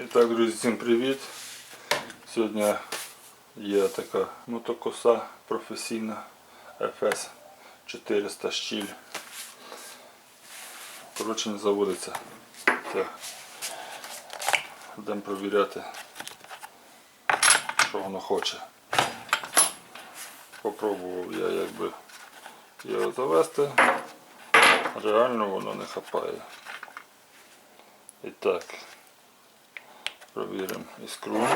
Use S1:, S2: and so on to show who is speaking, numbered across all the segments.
S1: І так, друзі, всім привіт. Сьогодні є така мотокоса професійна FS 400 щіль. Коротше, не заводиться. Це. Будемо провіряти, що воно хоче. Попробував я якби його завести. Реально воно не хапає. І так. Провіримо іскру.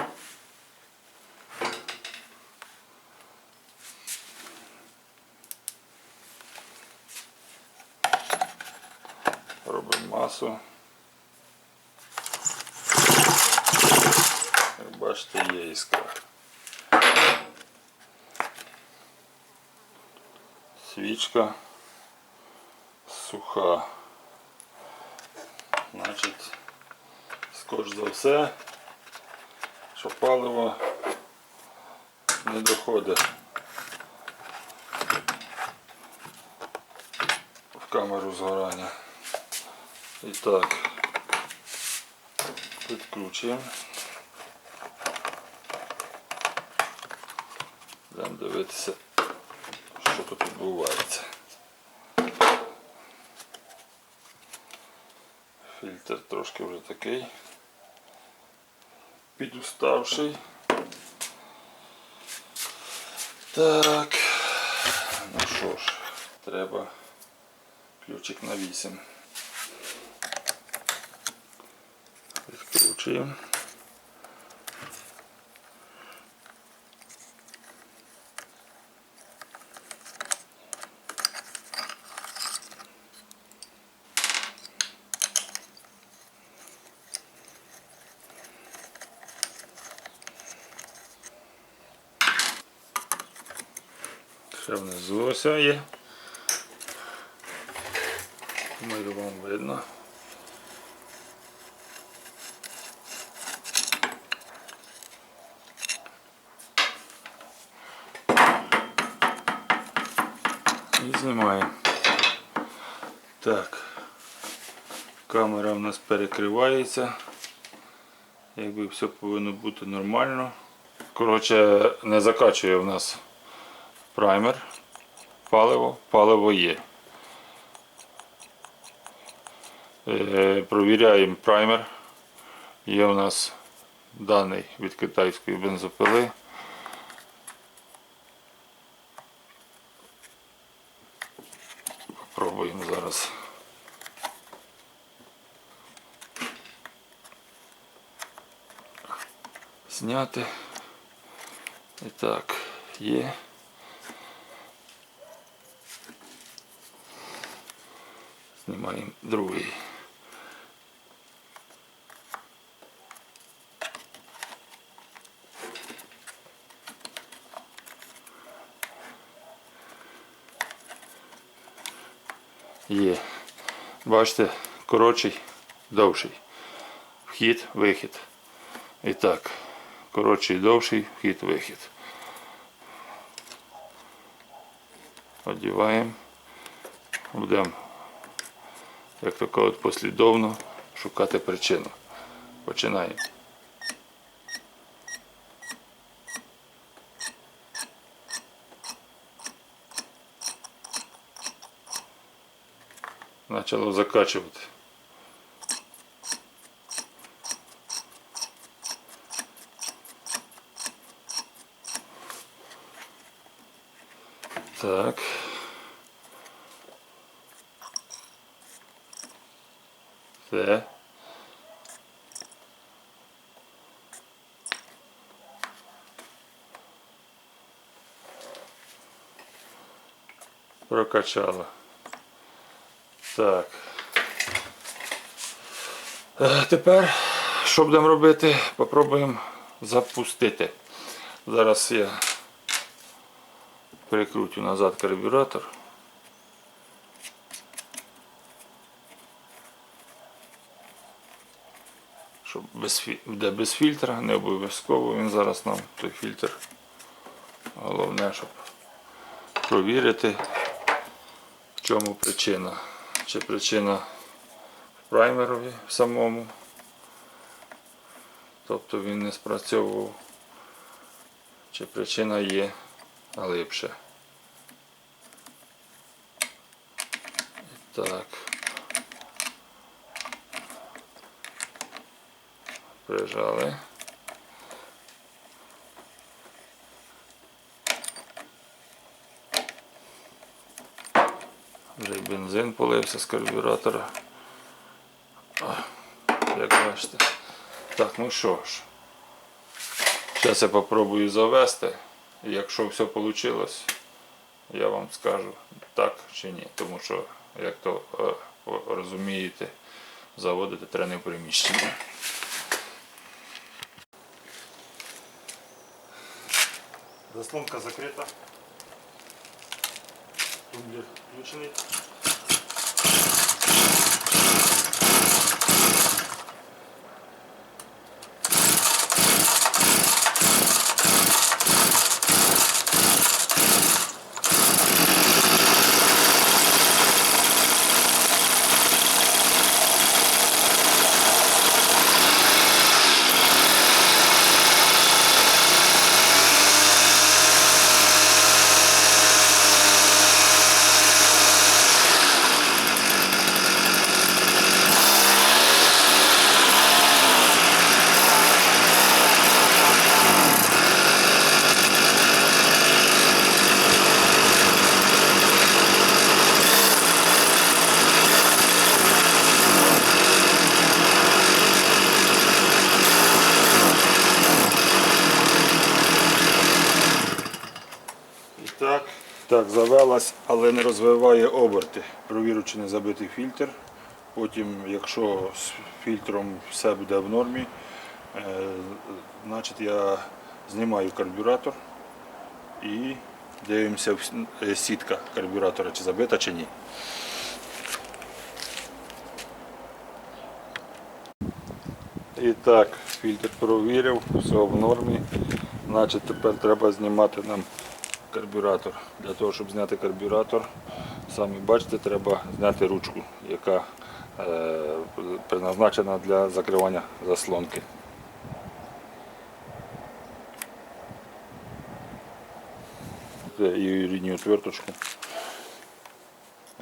S1: Робимо масу. Бачите, є іскра. Свічка суха. Значить, скоріш за все, що паливо не доходить в камеру згорання. І так, підключуємо. Будемо дивитися, що тут відбувається. Фільтр трошки вже такий підуставший. Так, ну що ж, треба ключик на 8. Відкручуємо. Ще внизу ось є. Думаю, вам видно. І знімаємо. Так. Камера в нас перекривається. Якби все повинно бути нормально. Коротше, не закачує в нас праймер, паливо, паливо є. Е, Провіряємо праймер. Є у нас даний від китайської бензопили. Попробуємо зараз. Зняти. І так, є. Знімаємо другий. Є. Бачите, коротший, довший. Вхід, вихід. І так, коротший, довший, вхід, вихід. Одіваємо. Будемо як то кажуть, послідовно шукати причину. Починаємо. Почало закачувати. Так. Все. Прокачала. Так. Е, Тепер що будемо робити? Попробуємо запустити. Зараз я прикрутю назад карбюратор. щоб без, де без фільтра, не обов'язково він зараз нам той фільтр. Головне, щоб провірити, чому причина. Чи причина в праймерові самому, Тобто він не спрацьовував. Чи причина є глибше. Так. Прижали. Бензин полився з карбюратора. Як бачите. Так, ну що ж. Зараз я попробую завести. Якщо все вийшло, я вам скажу так чи ні. Тому що, як то е, розумієте, заводити треба не приміщення. Заслонка закрита. Тумблер включений. І так, так, завелась, але не розвиває оберти. Провірю, чи не забитий фільтр. Потім, якщо з фільтром все буде в нормі, е, значить я знімаю карбюратор і дивимося е, сітка карбюратора, чи забита, чи ні. І так, фільтр провірив, все в нормі. Значить тепер треба знімати нам карбюратор. Для того, щоб зняти карбюратор, самі бачите, треба зняти ручку, яка е, призначена для закривання заслонки. Це І рідню отверточку.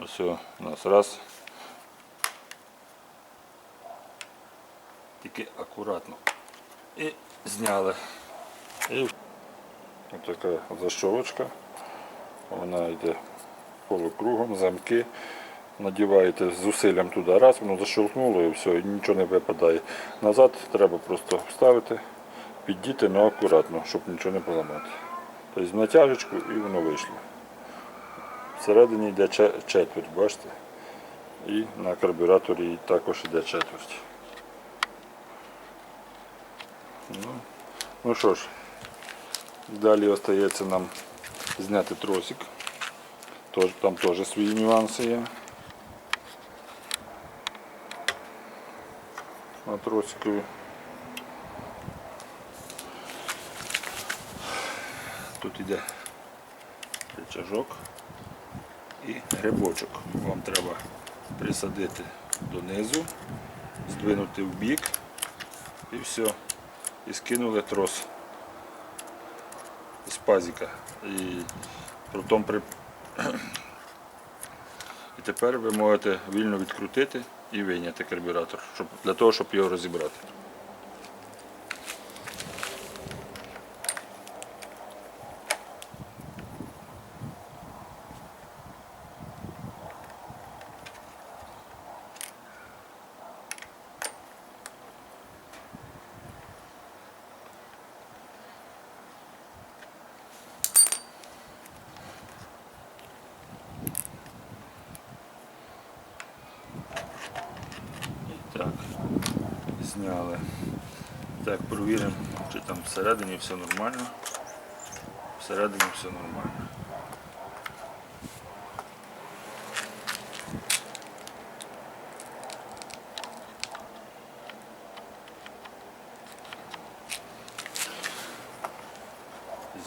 S1: Ось у нас раз. Тільки акуратно. І зняли. Ось така защолочка. Вона йде полукругом, замки. Надіваєте з зусиллям туди раз, воно защолкнуло і все, і нічого не випадає. Назад треба просто вставити, піддіти, але акуратно, щоб нічого не поламати. Тобто натяжечку і воно вийшло. Всередині йде четверть, бачите? І на карбюраторі також йде четверть. Ну, ну що ж, далі остається нам зняти тросик. Там теж свої нюанси є. На тросикові. Тут йде рычажок і грибочок. Вам треба присадити донизу, здвинути в бік і все. І скинули трос пазіка. І потім при... І тепер ви можете вільно відкрутити і вийняти карбюратор, щоб, для того, щоб його розібрати. Так, зняли. Так, провіримо, чи там всередині все нормально. Всередині все нормально.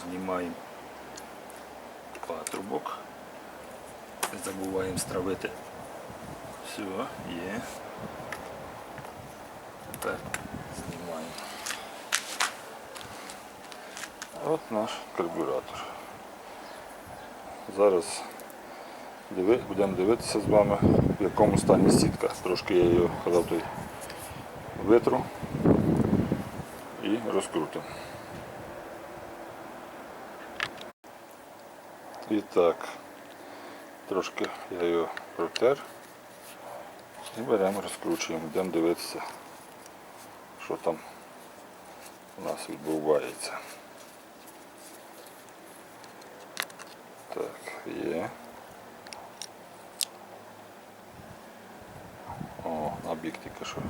S1: Знімаємо патрубок. Забуваємо стравити. Все, є. Тепер знімаємо. От наш карбюратор. Зараз будемо дивитися з вами, в якому стані сітка. Трошки я її казав витру і розкрутимо. І так, трошки я його протер і беремо, розкручуємо, йдемо дивитися, що там у нас відбувається. Так, є. О, на бік тільки що.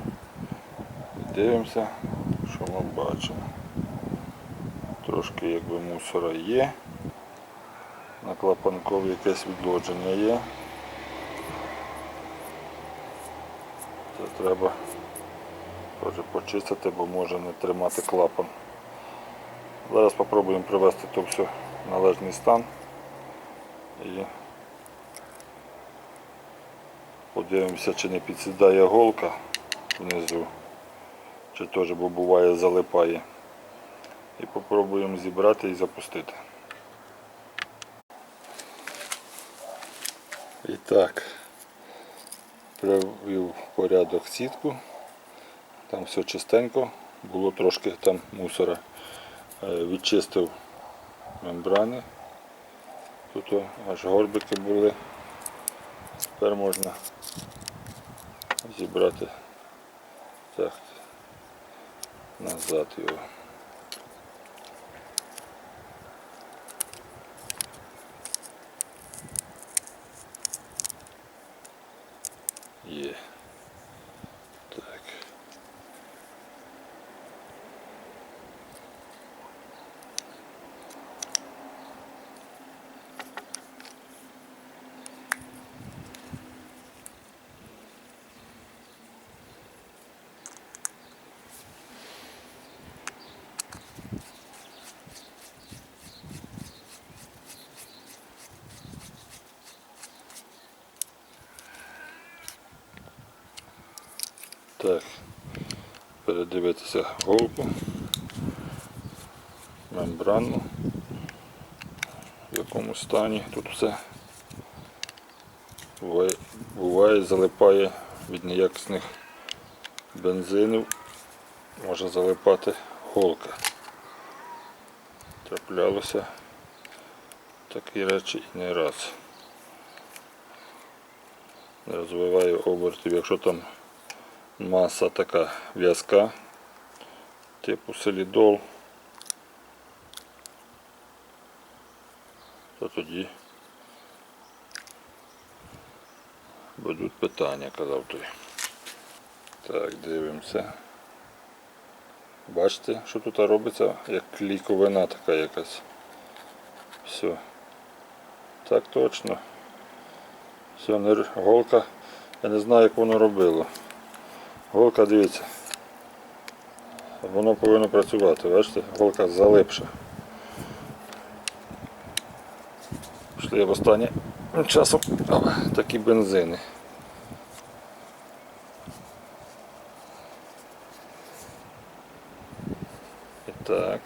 S1: Дивимося, що ми бачимо. Трошки якби мусора є. На клапанкові якесь відлодження є. Це треба теж почистити, бо може не тримати клапан. Зараз спробуємо привести то все в належний стан і подивимося, чи не підсідає голка внизу, чи теж бо буває залипає. І попробуємо зібрати і запустити. І так, привів порядок сітку. Там все чистенько, було трошки там мусора. Е, Відчистив мембрани. Тут аж горбики були. Тепер можна зібрати так, назад його. Є. Так. Так, передивитися голку, мембрану, в якому стані тут все буває, залипає від неякісних бензинів, може залипати голка. Траплялося такі речі і не раз. Не розвиваю обертів, якщо там маса така в'язка, типу солідол, то тоді будуть питання, казав той. Так, дивимося. Бачите, що тут робиться, як клійковина така якась. Все. Так точно. Все, голка. Я не знаю, як воно робило. Голка, дивіться. Воно повинно працювати, бачите? Голка залипша. Пішли в останнє часом такі бензини. І так.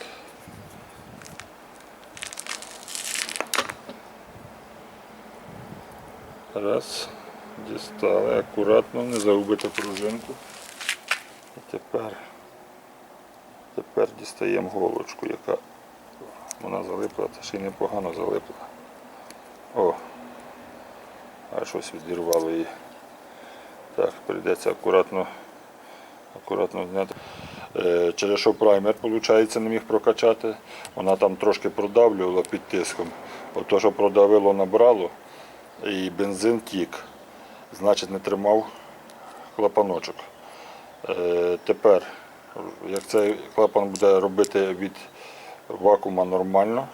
S1: Раз. Дістали акуратно, не загубити пружинку. Тепер, тепер дістаємо голочку, яка вона залипла, та ще й непогано залипла. О! А щось відірвало її. Так, прийдеться акуратно, акуратно зняти. Е, через що праймер, виходить, не міг прокачати. Вона там трошки продавлювала під тиском. Ото, що продавило, набрало, і бензин тік. Значить, не тримав клапаночок. Е, тепер, як цей клапан буде робити від вакуума нормально,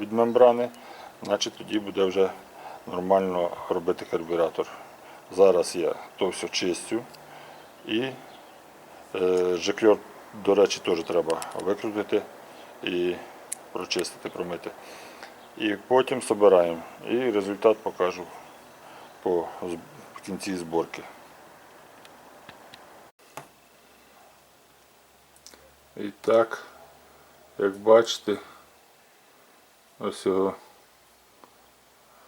S1: від мембрани, значить тоді буде вже нормально робити карбюратор. Зараз я то все чистю і е, жикльор, до речі, теж треба викрутити і прочистити, промити. І потім збираємо. І результат покажу по, кінці зборки. І так, як бачите, ось його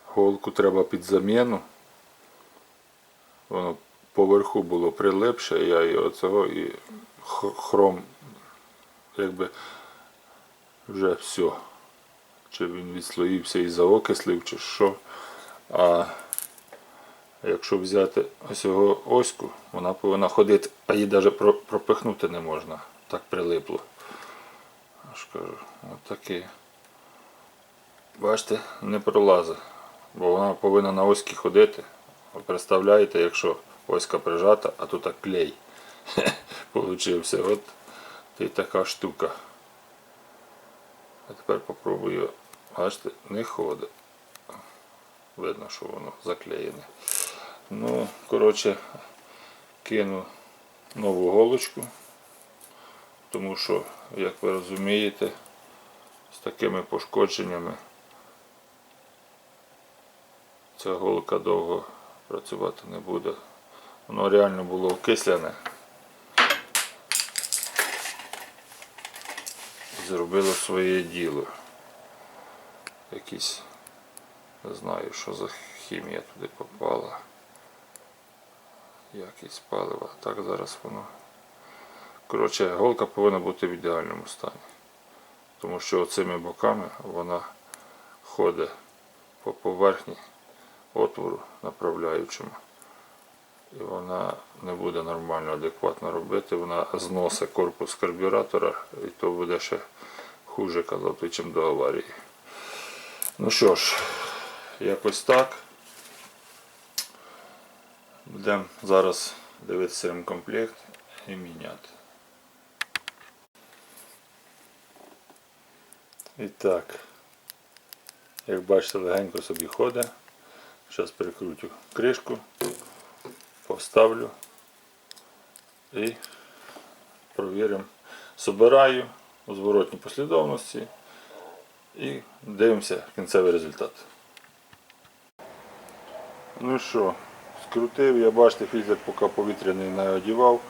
S1: голку треба під заміну. Воно поверху було прилипше, я і оцього і хром якби вже все. Чи він відслоївся і заокислив, чи що. А якщо взяти ось його оську, вона повинна ходити, а її навіть пропихнути не можна. Так прилипло. Я ж кажу, отаке. Бачите, не пролазить. Бо вона повинна на оські ходити. Ви представляєте, якщо оська прижата, а тут так клей. Получився. От і така штука. А тепер попробую. Бачите, не ходить. Видно, що воно заклеєне. Ну, коротше, кину нову голочку. Тому що, як ви розумієте, з такими пошкодженнями ця голка довго працювати не буде. Воно реально було окислене. Зробило своє діло. Якісь, не знаю, що за хімія туди попала. Якість палива. Так зараз воно. Коротше, голка повинна бути в ідеальному стані. Тому що цими боками вона ходить по поверхні отвору направляючому. І вона не буде нормально, адекватно робити. Вона зносить корпус карбюратора і то буде ще хуже казати, чим до аварії. Ну що ж, якось так. Будемо зараз дивитися ремкомплект і міняти. І так, як бачите, легенько собі ходить. Зараз перекрутю кришку, поставлю і провіримо. Собираю у зворотній послідовності і дивимося кінцевий результат. Ну що, скрутив, я бачите, фільтр поки повітряний не одівав,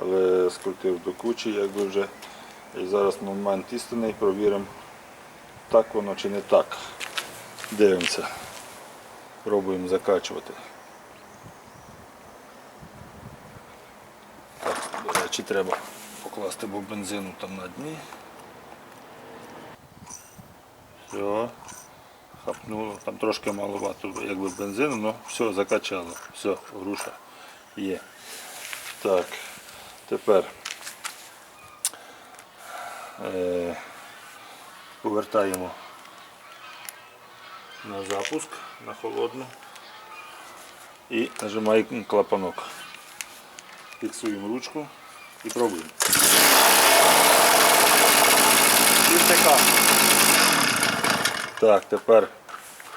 S1: але скрутив до кучі, якби вже. І зараз момент істинний, провіримо, так воно чи не так. Дивимося. Пробуємо закачувати. Так, до речі, треба покласти бо бензину там на дні. Все. Хапнуло, там трошки маловато якби бензину, але все, закачало. Все, груша є. Так, тепер повертаємо на запуск, на холодну і нажимаємо клапанок. Фіксуємо ручку і пробуємо. І втека. Так, тепер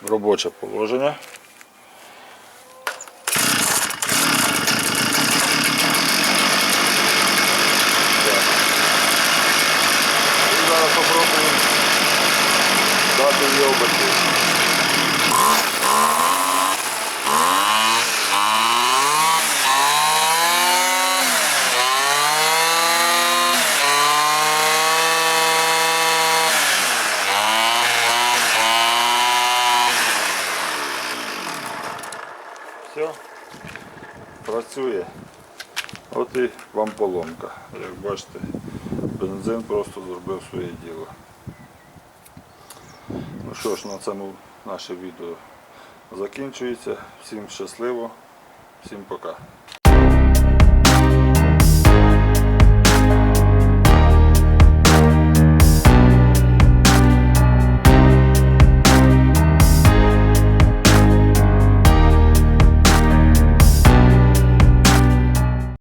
S1: робоче положення. Так. І зараз попробуємо дати її оберти. Все, працює. От і вам поломка. Як бачите, бензин просто зробив своє діло. Ну що ж, на цьому наше відео закінчується. Всім щасливо, всім пока.